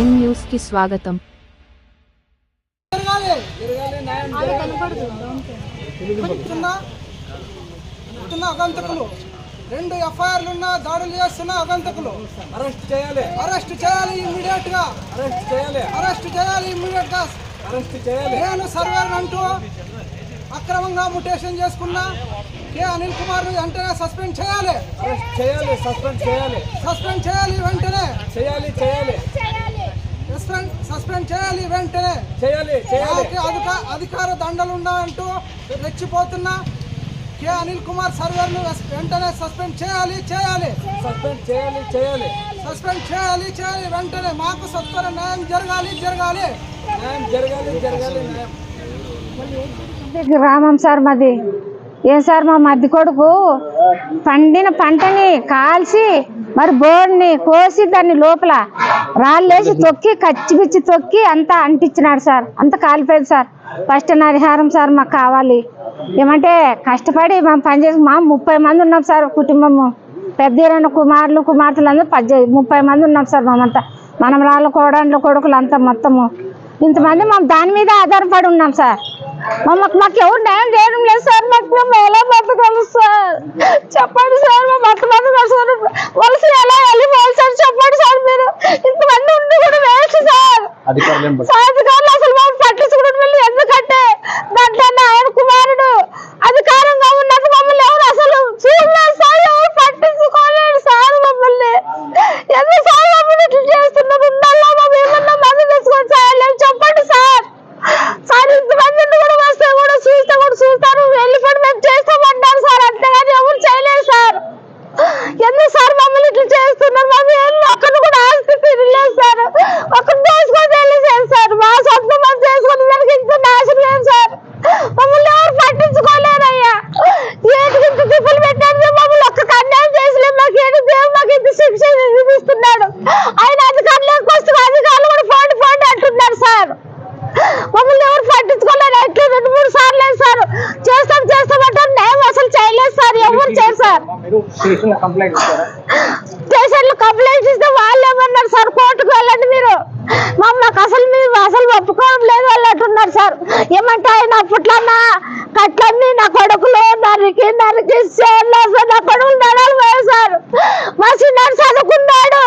Prime న్యూస్కి స్వాగతం. అగంతకులు రెండు ఎఫ్ఐఆర్లు ఉన్న దాడులు చేస్తున్న అగంతకులు. అరెస్ట్ చేయాలి. అరెస్ట్ చేయాలి ఇమ్మీడియట్గా అరెస్ట్ చేయాలి. అరెస్ట్ చేయాలి ఇమ్మీడియట్గా అరెస్ట్ చేయాలి. నేను సర్వేర్ అంటూ అక్రమంగా ముటేషన్ చేసుకున్న కె అనిల్ కుమార్ వెంటనే సస్పెండ్ చేయాలి. అరెస్ట్ చేయాలి సస్పెండ్ చేయాలి. సస్పెండ్ చేయాలి వెంటనే. చేయాలి చేయాలి. సస్పెండ్ సస్పెండ్ చేయాలి వెంటనే. చేయాలి చేయాలి. అధికార దండలు ఉన్నాయంటూ రెచ్చిపోతున్న. కె అనిల్ కుమార్ సర్వేర్ను వెంటనే సస్పెండ్ చేయాలి చేయాలి. సస్పెండ్ చేయాలి చేయాలి. సస్పెండ్ చేయాలి చేయాలి వెంటనే. మాకు సత్వర న్యాయం జరగాలి జరగాలి. న్యాయం జరగాలి జరగాలి గ్రామం సార్ మాది. ఏం సార్ మా మధ్య కొడుకు? పండిన పంటని కాల్చి మరి బోర్ని కోసి దాన్ని లోపల రాళ్ళేసి తొక్కి కచ్చిపిచ్చి తొక్కి అంతా అంటించినాడు సార్. అంత కాలిపోయింది సార్. ఫస్ట్ నరిహారం సార్ మాకు కావాలి. ఏమంటే కష్టపడి మేము పనిచేసి మా ముప్పై మంది ఉన్నాం సార్ కుటుంబము. పెద్ద కుమారులు కుమార్తెలు అందరూ పద్దెనిమిది ముప్పై మంది ఉన్నాం సార్ మేమంతా మనం రాళ్ళ కోడళ్ళు కొడుకులు అంతా మొత్తము. ఇంతమంది మేము దాని మీద ఆధారపడి ఉన్నాం సార్. మాకు మాకు ఎవరు న్యాయం చేయడం లేదు సార్. మాకు మేము ఎలా బతకాలి సార్. చెప్పండి సార్ మా భర్త బతకాలి సార్ ఎలా వెళ్ళిపోవాలి సార్ చెప్పండి సార్ మీరు ఇంతమంది ఉండి కూడా వేస్ట్ సార్ సార్ అధికారులు అసలు మేము పట్టించుకోవడం వెళ్ళి ఎందుకంటే దాంట్లో ఆయన కుమారుడు అధికారంగా ఉన్నది మమ్మల్ని ఎవరు అసలు చూడలేదు సార్ ఎవరు పట్టించుకోలేదు సార్ మమ్మల్ని ఎందుకు సార్ మమ్మల్ని ఇట్లా చేస్తున్నారు ఉండాలా మేము ఏమన్నా మంది తెచ్చుకొని సార్ లేదు చెప్పండి సార్ సార్ ఇంతమంది ఉండి కూడా వస్తే కూడా చూస్తే కూడా చూస్తారు వెళ్ళిపోయి మేము చేస్తామంటారు సార్ అంతేగాని ఎవరు చేయలేదు సార్ ఎందుకు సార్ మమ్మల్ని ఇట్లా చేస్తున్నారు మమ్మల్ని ఏం ఒక్కరిని కూడా ఆస్తి తినలేదు సార్ ఒకరిని చేసుకొని వెళ్ళలేదు సార్ మా సొంత మంది చేసుకొని దానికి ఇంత నాశనం లేదు సార్ మమ్మల్ని ఎవరు పట్టించుకోలేరయ్యా ఏంటికి ఇంత తిప్పులు పెట్టారు మమ్మల్ని ఒక్క అన్యాయం చేసలేదు మాకు ఏంటి దేవుడు శిక్ష విధిస్తున్నాడు ఆయన అధికారులకు వస్తూ అధికారులు కూడా పోండి పోండి అంటున్నారు సార్. మమ్మల్ని ఎవరు పట్టించుకోలేదు? ఎట్లా రెండు మూడు సార్లు లేదు సార్. చేస్తాం చేస్తాం అంటారు. నేను అసలు చేయలేదు సార్. ఎవరు చేయరు సార్. స్టేషన్ కంప్లైంట్ ఇస్తే వాళ్ళు ఏమన్నారు సార్? కోర్టుకు వెళ్ళండి మీరు. మమ్మల్ని అసలు మీరు అసలు ఒప్పుకోవడం లేదు వాళ్ళు అంటున్నారు సార్. ఏమంటే ఆయన అప్పట్లన్నా కట్లన్నీ నా కొడుకులు నరికి నరికి చేయాలి నా కొడుకులు నడాలి పోయారు సార్ మా చిన్నాడు చదువుకున్నాడు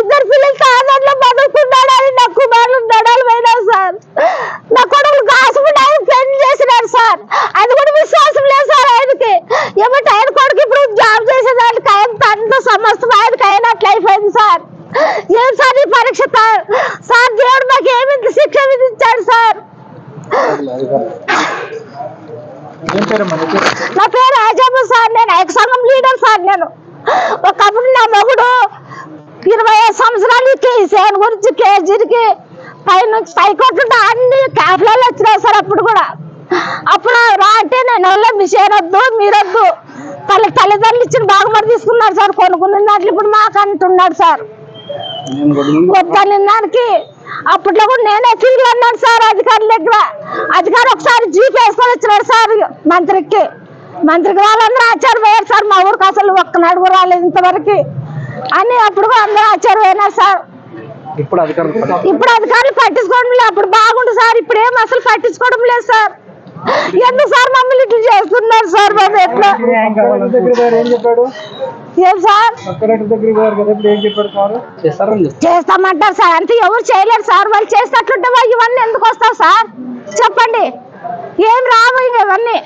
ఇద్దరు పిల్లలతో ఆధార్లో బతుకుతున్నాడు అని నా కుమారులు నడాలి పోయినారు సార్ నా కొడుకులు కాసుకుని ఆయన పెళ్ళి చేసినారు సార్ అది కూడా విశ్వాసం లేదు సార్ ఆయనకి ఏమంటే ఆయన కొడుకు ఇప్పుడు జాబ్ చేసేదానికి ఆయన అంత సమస్తం ఆయనకి అయినట్లు అయిపోయింది సార్ ఏం సార్ సార్ దేవుడు మాకు ఏమి శిక్ష విధించాడు సార్? నా పేరు రాజమ్మ సార్ నేను ఎక్స్ సంఘం లీడర్ సార్ నేను. ఒకప్పుడు నా మొగుడు ఇరవై ఐదు సంవత్సరాలు కేసీఆర్ గురించి కేజీకి పైన పైకొట్టు అన్ని క్యాబ్లలో వచ్చినాయి సార్ అప్పుడు కూడా. అప్పుడు రా అంటే నేను వల్ల మీ చేయరొద్దు మీరొద్దు. తల్లి తల్లిదండ్రులు ఇచ్చిన బాగుమతి తీసుకున్నారు సార్ కొనుక్కున్న దాంట్లో ఇప్పుడు మాకు అంటున్నాడు సార్. వద్దని దానికి అప్పట్లో కూడా నేనే తిరిగి అన్నాను సార్ అధికారుల దగ్గర. అధికారి ఒకసారి జీప్ వేసుకొని వచ్చినాడు సార్ మంత్రికి. మంత్రికి వాళ్ళందరూ ఆచారం పోయారు సార్. మా ఊరికి అసలు ఒక్క నడుగు రాలేదు ఇంతవరకు. అని అప్పుడు కూడా అందరూ ఆచారం పోయినారు సార్. ఇప్పుడు అధికారులు ఇప్పుడు అధికారులు పట్టించుకోవడం లేదు. అప్పుడు బాగుండు సార్. ఇప్పుడు ఏం అసలు పట్టించుకోవడం లేదు సార్. ఎందుకు సార్ మమ్మల్ని ఇట్లా చేస్తున్నారు సార్ బాబు? ఎట్లా? ఏం సార్? చేస్తామంటారు సార్. అంతే ఎవరు చేయలేరు సార్. వాళ్ళు చేసినట్లుంటే ఇవన్నీ ఎందుకు వస్తావు సార్? చెప్పండి. ఏం రావు ఇవన్నీ.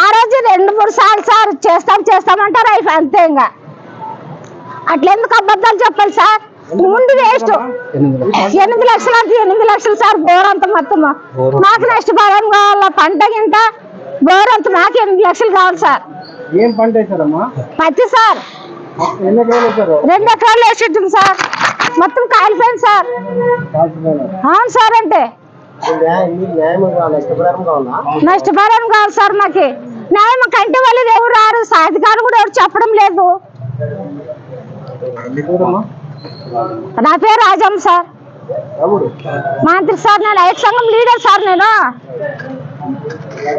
ఆ రోజు రెండు మూడు సార్లు సార్ చేస్తాం చేస్తామంటారు అయిపోయి అంతే ఇంకా. అట్లెందుకు అబద్ధాలు చెప్పాలి సార్? ముందు వేస్ట్. ఎనిమిది లక్షలు అంటే ఎనిమిది లక్షలు సార్ బోర్ అంత మొత్తం మాకు నష్టపరం కావాలా? పంట గింట బోర్ అంత మాకు ఎనిమిది లక్షలు కావాలి సార్. ఏం పంట పత్తి సార్. రెండు ఎకరాలు వేసేట్టుంది సార్. మొత్తం కాలిపోయింది సార్. అవును సార్ అంటే. నష్టపరం కావాలి? సార్ మాకి. న్యాయం కంటే వాళ్ళు ఎవరు రారు సాధికారులు కూడా ఎవరు చెప్పడం లేదు. నా పేరు రాజమ్మ సార్. మంత్రి సార్ నేను ఐదు సంఘం లీడర్ సార్ నేను.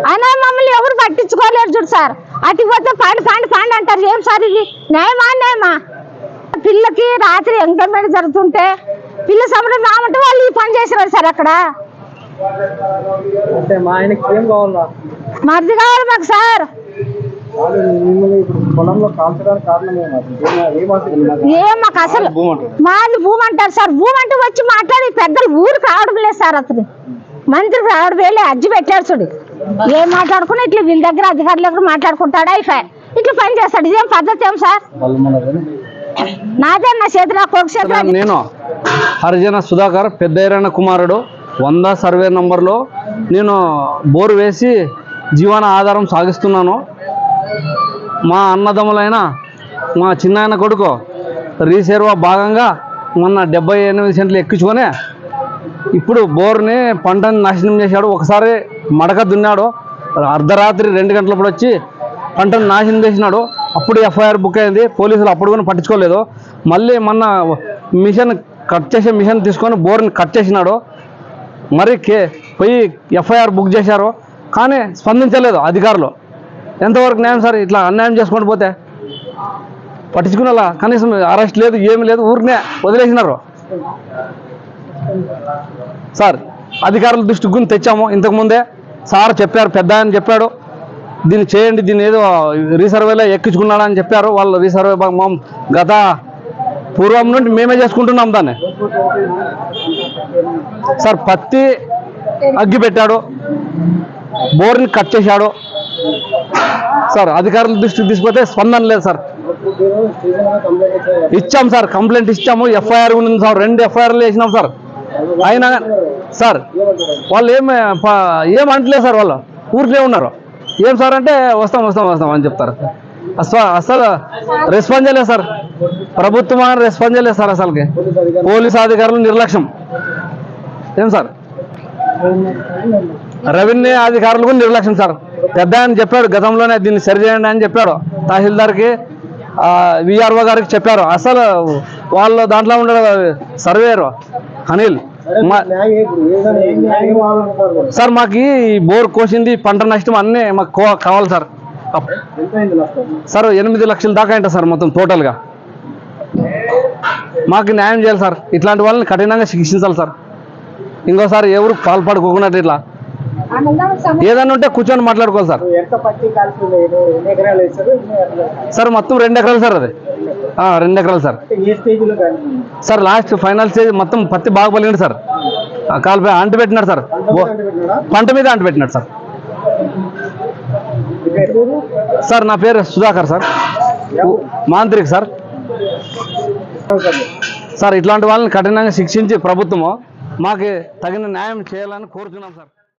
అయినా మమ్మల్ని ఎవరు పట్టించుకోలేరు చూడు సార్. అటు పోతే పాండి పాండి పాండి అంటారు. ఏం సార్ ఇది? న్యాయమా న్యాయమా పిల్లకి రాత్రి ఎంగేజ్మెంట్ జరుగుతుంటే పిల్ల సంబరం రామంటే వాళ్ళు ఈ పని చేసినారు సార్ అక్కడ. మరిది కావాలి మాకు సార్. పొలంలో కాల్చడానికి కారణం ఏమన్నారు ఏం మాకు అసలు మాది భూమి అంటారు సార్. భూమి అంటే వచ్చి మాట్లాడి పెద్దలు ఊరికి రావడం లేదు సార్ అతను మంత్రి రావడం వేలే అజ్జి పెట్టాడు చూడు. ఏం మాట్లాడుకుని ఇట్లా వీళ్ళ దగ్గర అధికారుల దగ్గర మాట్లాడుకుంటాడా? ఇట్లా పని చేస్తాడు. ఇదేం పద్ధతి ఏం సార్? వాళ్ళు నాదే నా చేతి నా కొడుకు చేతి అది. నేను హరిజన సుధాకర్ పెద్దయ్యన్న కుమారుడు. వంద సర్వే నంబర్లో నేను బోరు వేసి జీవన ఆధారం సాగిస్తున్నాను. మా అన్నదమ్ములైన మా చిన్నాయన కొడుకు రీసేర్వ భాగంగా మొన్న డెబ్బై ఎనిమిది సెంట్లు ఎక్కించుకొని ఇప్పుడు బోర్ని పంటని నాశనం చేశాడు. ఒకసారి మడక దున్నాడు. అర్ధరాత్రి రెండు గంటలప్పుడు వచ్చి పంటను నాశనం చేసినాడు. అప్పుడు ఎఫ్ఐఆర్ బుక్ అయింది. పోలీసులు అప్పుడు కూడా పట్టించుకోలేదు. మళ్ళీ మొన్న మిషన్ కట్ చేసే మిషన్ తీసుకొని బోర్ని కట్ చేసినాడు. మరి కే పోయి ఎఫ్ఐఆర్ బుక్ చేశారు. కానీ స్పందించలేదు అధికారులు. ఎంతవరకు న్యాయం సార్? ఇట్లా అన్యాయం చేసుకొని పోతే పట్టించుకునేలా? కనీసం అరెస్ట్ లేదు ఏమి లేదు ఊరినే వదిలేసినారు. సార్ అధికారుల దృష్టికి గురించి తెచ్చాము. ఇంతకుముందే సార్ చెప్పారు పెద్ద ఆయన చెప్పాడు. దీన్ని చేయండి దీన్ని ఏదో రీసర్వేలో ఎక్కించుకున్నాడు అని చెప్పారు. వాళ్ళు రీసర్వే భాగం గత పూర్వం నుండి మేమే చేసుకుంటున్నాం దాన్ని. సార్ పత్తి అగ్గి పెట్టాడు బోర్ని కట్ చేశాడు. సార్ అధికారుల దృష్టికి తీసుకుపోతే స్పందన లేదు సార్. ఇచ్చాం సార్ కంప్లైంట్ ఇచ్చాము ఎఫ్ఐఆర్ ఉంది సార్ రెండు ఎఫ్ఐఆర్లు వేసినాం సార్. అయినా సార్ వాళ్ళు ఏం ఏం అంటలేదు సార్ వాళ్ళు. ఊరికే ఉన్నారు. ఏం సార్ అంటే వస్తాం వస్తాం వస్తాం అని చెప్తారు. అసలు అసలు రెస్పాన్స్ చేయలేదు సార్. ప్రభుత్వం రెస్పాన్స్ చేయలేదు సార్ అసలుకి. పోలీస్ అధికారులు నిర్లక్ష్యం. ఏం సార్? రెవెన్యూ అధికారులు కూడా నిర్లక్ష్యం సార్. పెద్ద ఆయన చెప్పాడు గతంలోనే దీన్ని సరిచేయండి అని చెప్పాడు. తహసీల్దార్కి విఆర్ఓ గారికి చెప్పారు. అసలు వాళ్ళు దాంట్లో ఉండడు సర్వేరు అనిల్ సార్ మాకు ఈ బోర్ కోసింది పంట నష్టం అన్నీ మాకు కో- కావాలి సార్. సార్ ఎనిమిది లక్షల దాకా అంట సార్ మొత్తం టోటల్గా. మాకు న్యాయం చేయాలి సార్. ఇట్లాంటి వాళ్ళని కఠినంగా శిక్షించాలి సార్. ఇంకోసారి ఎవరు పాల్పడుకోకున్నట్టు ఇట్లా ఏదైనా ఉంటే కూర్చొని మాట్లాడుకోవాలి సార్? సార్ మొత్తం రెండు ఎకరాలు సార్ అది. రెండు ఎకరాలు sir. Sir last final stage మొత్తం పత్తి బాగా పలిగింది సార్. కాలుపై అంటు పెట్టినాడు సార్. పంట మీద అంటు పెట్టినాడు సార్. సార్ నా పేరు సుధాకర్ సార్. మాంత్రిక్ సార్. సార్ ఇట్లాంటి వాళ్ళని కఠినంగా శిక్షించి ప్రభుత్వము మాకు తగిన న్యాయం చేయాలని కోరుతున్నాం సార్.